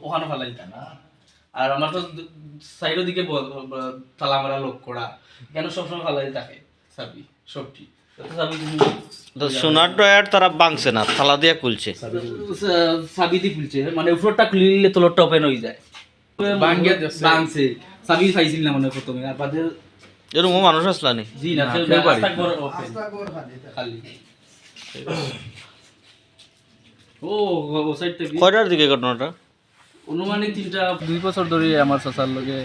ওখানে ফালাই আর আমার তো সাইডের দিকে তালা মারা লোক করা কেন সবসময় ফালাই থাকে চাবি সবটি। তো চাবি তুমি- তো সোনার ডয়ার তারা ভাঙছে না থালা দিয়ে খুলছে। দিয়ে খুলছে মানে উপরটা খুলিলে তলরটা ওপেন হয়ে যায়। পাইছিল না মানে প্রথমে আর বাদে এরকম মানুষ আসলা নি? জি না ও ও সাইড থেকে? কয়টার দিকে ঘটনাটা? অনুমানিক তিনটা। দুই বছর ধরে আমার চাচার লগে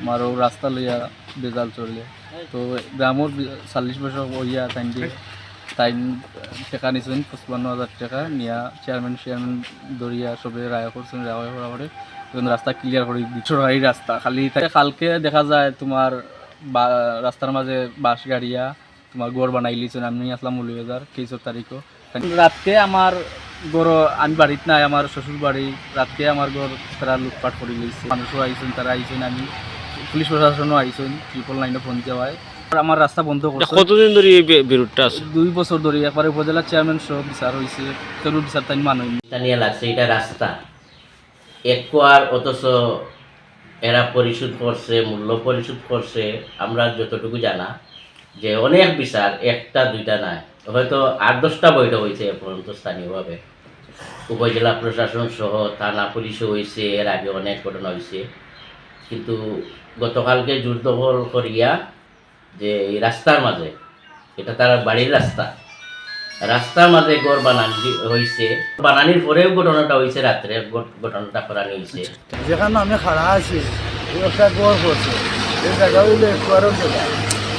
আমার ও রাস্তা লইয়া বেজাল চলে তো গ্রামর চাল্লিশ বছর হইয়া দিয়ে তাইন টাকা নিছেন পঁচপান্ন হাজার টাকা নিয়া চেয়ারম্যান চেয়ারম্যান দরিয়া সবে রায় করছেন রায় করা পরে তখন রাস্তা ক্লিয়ার করে দিচ্ছ এই রাস্তা খালি কালকে দেখা যায় তোমার রাস্তার মাঝে বাস গাড়িয়া তোমার গড় বানাই লিছেন আমি আসলাম মৌলবাজার কেইসর তারিখও। রাতকে আমার গড় আমি বাড়িত নাই আমার শ্বশুর বাড়ি রাতকে আমার ঘর তারা লুটপাট করে লইছে। মানুষও আইছেন তারা আইছেন আমি পুলিশ প্রশাসনও আইছেন ট্রিপল লাইনে ফোন দেওয়ায়। আমার রাস্তা বন্ধ করছে। কতদিন ধরে এই বিরোধটা আছে? দুই বছর ধরে একবারে উপজেলা চেয়ারম্যান সহ বিচার হয়েছে সেগুলো বিচার তাই মানুষ এটা লাগছে এটা রাস্তা। এক কোয়ার অথচ এরা পরিশোধ করছে, মূল্য পরিশোধ করছে, আমরা যতটুকু জানা যে অনেক বিচার একটা, দুইটা নাই। হয়তো আট, দশটা বৈঠক হয়েছে এ পর্যন্ত স্থানীয়ভাবে। উপজেলা প্রশাসন সহ থানা পুলিশও হয়েছে, এর আগে অনেক ঘটনা হয়েছে। কিন্তু গতকালকে দখল করিয়া যে এই রাস্তার মাঝে, এটা তার বাড়ির রাস্তা। রাস্তার মাঝে গড় বানানি হয়েছে বানানির পরেও ঘটনাটা হয়েছে রাত্রে, ঘট- ঘটনাটা করানি হয়েছে যেখানে আমি খাড়া আছি একটা গড় করছে। এই জায়গা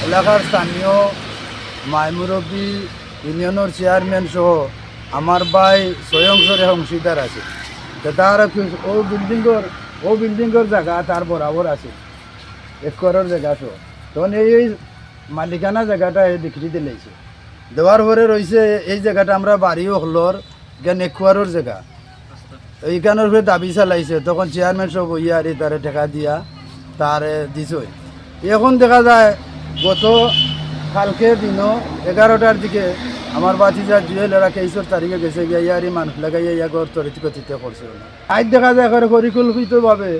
এলাকার স্থানীয় মাই মুরব্বী, ইউনিয়নের চেয়ারম্যান সহ আমার ভাই স্বয়ংসরে অংশীদার আছে। তার ও বিল্ডিংর ও বিল্ডিংর জায়গা তার বরাবর আছে। এক করোর জায়গা সহ। তখন এই মালিকানা জায়গাটা বিক্রি দিলেছে দেওয়ার পরে রয়েছে এই জায়গাটা আমরা বাড়িও হলোর জ্ঞান একুয়ারোর জায়গা। এইখানের উপরে দাবি চালাইছে, তখন চেয়ারম্যান সব ইয়া আর তারে টাকা দিয়া তারে দিছই এখন দেখা যায়, গত কালকে দিনও এগারোটার দিকে আমার বাতিজা জুয়েল এরা কেইশোর তারিখে গেছে গিয়া ইয়ারি মানুষ লাগাইয়া ইয়া ঘর তরিতিকতিতে করছে আজ দেখা যায় এখানে পরিকল্পিতভাবে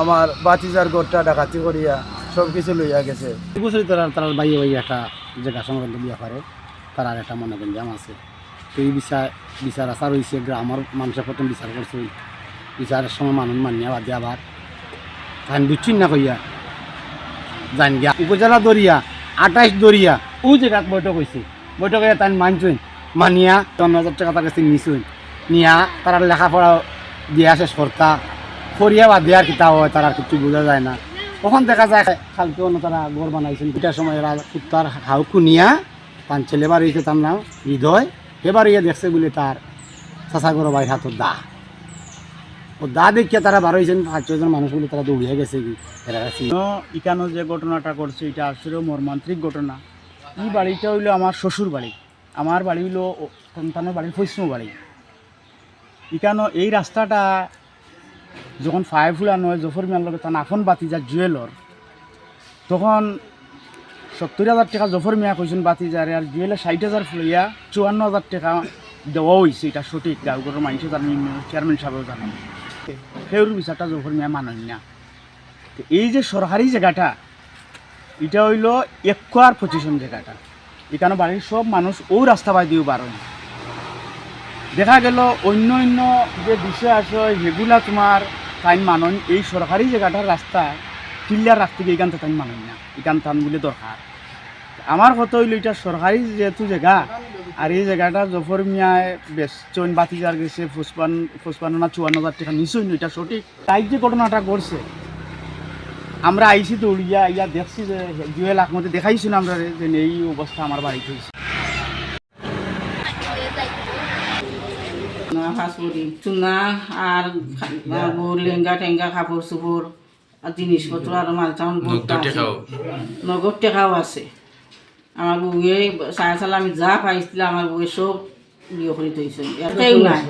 আমার বাতিজার ঘরটা ডাকাতি করিয়া সব কিছু লইয়া গেছে। তারা বাইয়ে বাইয়ে একটা জায়গা সংক্রান্ত করে তার আর একটা মনে গঞ্জাম আছে। তো এই বিচার বিচার আচার হয়েছে গ্রামের মানুষের প্রথম বিচার করছে। বিচারের সময় মানুষ মানিয়া বাদে আবার ধান বুঝছি না কইয়া জান গিয়া। উপজেলা দরিয়া, আঠাইশ দরিয়া, ও জায়গাত বৈঠক হয়েছে বৈঠকে তাই মানছুন মানিয়া চন্ন হাজার টাকা তার কাছে নিছুন নিয়া তারা লেখাপড়া দিয়া শেষ কর্তা, করিয়া বা দেওয়ার কিতা হয় তারা কিছু বোঝা যায় না। তখন দেখা যায় কালকে অন্য তারা গড় বানাইছেন। দুটার সময় কুত্তার হাউ কুনিয়া তার ছেলে হয়েছে তার নাম হৃদয়। এবার ইয়ে দেখছে বলে তার চাষা গরো ভাই হাতর দা। ও দা দেখিয়া তারা বার হয়েছেন, পাঁচ ছজন মানুষ বলে তারা দৌড়িয়ে গেছে কি? ইকানো যে ঘটনাটা করছে এটা আসলে মর্মান্তিক ঘটনা। এই বাড়িটা হইল আমার শ্বশুর বাড়ি। আমার বাড়ি হইল সন্তানের বাড়ির পশ্চিম বাড়ি। ইকানো এই রাস্তাটা যখন ফায়ার ফুলানো হয়, জফর মিয়ার লগে তার আফন বাতি যা জুয়েলর, তখন সত্তর হাজার টাকা জফর মিয়া কইছেন বাতি যারে আর জুয়েলে ষাট হাজার ফুলাইয়া চুয়ান্ন হাজার টাকা দেওয়া হয়েছে এটা সঠিক। গাঁওগড়ের মানুষ তার চেয়ারম্যান সাহেবও জানেন সেউর বিচারটা জফর মিয়া মানেন না। এই যে সরকারি জায়গাটা, এটা হইল একোয়ার পজিশন জায়গাটা। এখানে বাড়ির সব মানুষ ও রাস্তা বাই দিয়েও বারণ। দেখা গেল অন্য অন্য যে বিষয় আছে, সেগুলা তোমার টাইম মানন। এই সরকারি জায়গাটার রাস্তা ক্লিয়ার রাখতে গিয়ে এখান থেকে টাইম মানন না। এখান টান বলে দরকার। আমার কথা হইল এটা সরকারি যেহেতু জায়গা আর এই জায়গাটা জফর মিয়ায় বেশ চৈন বাতি যার গেছে ফুসপান ফুসপান্ন না চুয়ান্ন হাজার টাকা নিশ্চয়ই এটা সঠিক। তাই যে ঘটনাটা করছে আমরা আইসি দৌড়িয়া ইয়া দেখছি যে জুয়েল আহমদে দেখাইছিল আমরা যে এই অবস্থা আমার বাড়িতে হয়েছে না চুনা আর বউ লেহেঙ্গা টেঙ্গা কাপড় চোপড়। জিনিসপত্র আর মাল চাউন নগদ টেকাও। আছে। আমার বউয়ে চাই চালে আমি যা পাইছিল আমার বউয়ে সব বিয়ে করে থৈছে কেউ নাই।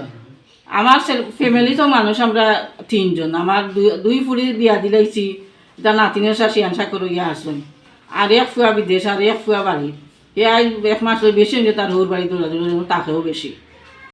আমার ফ্যামিলি তো মানুষ আমরা তিনজন। আমার দুই- দুই ফুড়ি বিয়া দিলাইছি এটা নাতিনের শাশি আনসা করে ইয়া আসুন আর এক ফুয়া বিদেশ আর এক ফুয়া বাড়ি। এ এক মাস বেশি তার ওর বাড়ি দৌড়াদৌড়ি তাকেও বেশি।